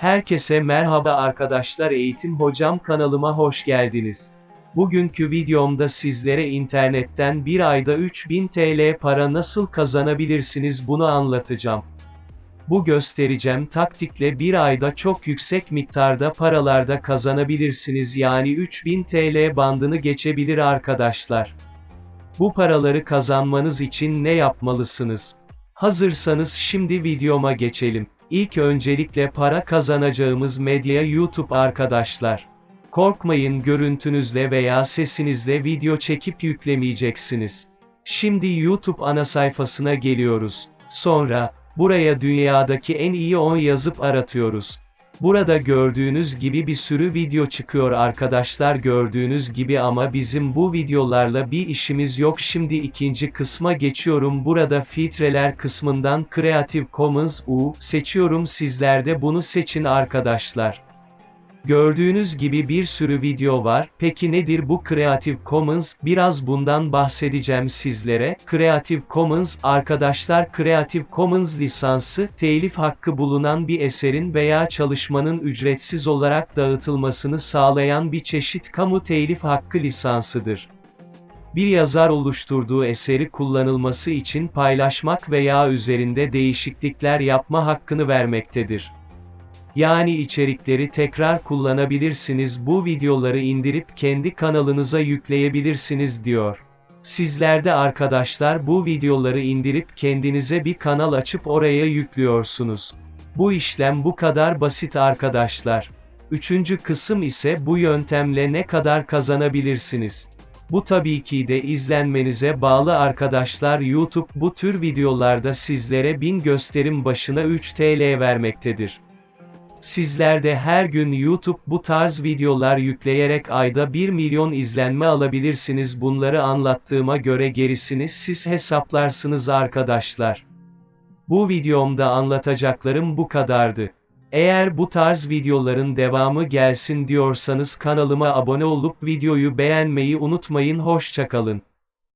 Herkese merhaba arkadaşlar Eğitim Hocam kanalıma hoş geldiniz. Bugünkü videomda sizlere internetten bir ayda 3000 TL para nasıl kazanabilirsiniz bunu anlatacağım. Bu göstereceğim taktikle bir ayda çok yüksek miktarda paralarda kazanabilirsiniz yani 3000 TL bandını geçebilir arkadaşlar. Bu paraları kazanmanız için ne yapmalısınız? Hazırsanız şimdi videoma geçelim. İlk öncelikle para kazanacağımız medya YouTube arkadaşlar. Korkmayın görüntünüzle veya sesinizle video çekip yüklemeyeceksiniz. Şimdi YouTube ana sayfasına geliyoruz. Sonra, buraya dünyadaki en iyi 10 yazıp aratıyoruz. Burada gördüğünüz gibi bir sürü video çıkıyor arkadaşlar gördüğünüz gibi ama bizim bu videolarla bir işimiz yok. Şimdi ikinci kısma geçiyorum. Burada filtreler kısmından Creative Commons U seçiyorum. Sizler de bunu seçin arkadaşlar. Gördüğünüz gibi bir sürü video var. Peki nedir bu Creative Commons? Biraz bundan bahsedeceğim sizlere. Creative Commons, arkadaşlar Creative Commons lisansı, telif hakkı bulunan bir eserin veya çalışmanın ücretsiz olarak dağıtılmasını sağlayan bir çeşit kamu telif hakkı lisansıdır. Bir yazar oluşturduğu eseri kullanılması için paylaşmak veya üzerinde değişiklikler yapma hakkını vermektedir. Yani içerikleri tekrar kullanabilirsiniz bu videoları indirip kendi kanalınıza yükleyebilirsiniz diyor. Sizler de arkadaşlar bu videoları indirip kendinize bir kanal açıp oraya yüklüyorsunuz. Bu işlem bu kadar basit arkadaşlar. Üçüncü kısım ise bu yöntemle ne kadar kazanabilirsiniz. Bu tabii ki de izlenmenize bağlı arkadaşlar YouTube bu tür videolarda sizlere 1000 gösterim başına 3 TL vermektedir. Sizler de her gün YouTube bu tarz videolar yükleyerek ayda 1 milyon izlenme alabilirsiniz bunları anlattığıma göre gerisini siz hesaplarsınız arkadaşlar. Bu videomda anlatacaklarım bu kadardı. Eğer bu tarz videoların devamı gelsin diyorsanız kanalıma abone olup videoyu beğenmeyi unutmayın hoşçakalın.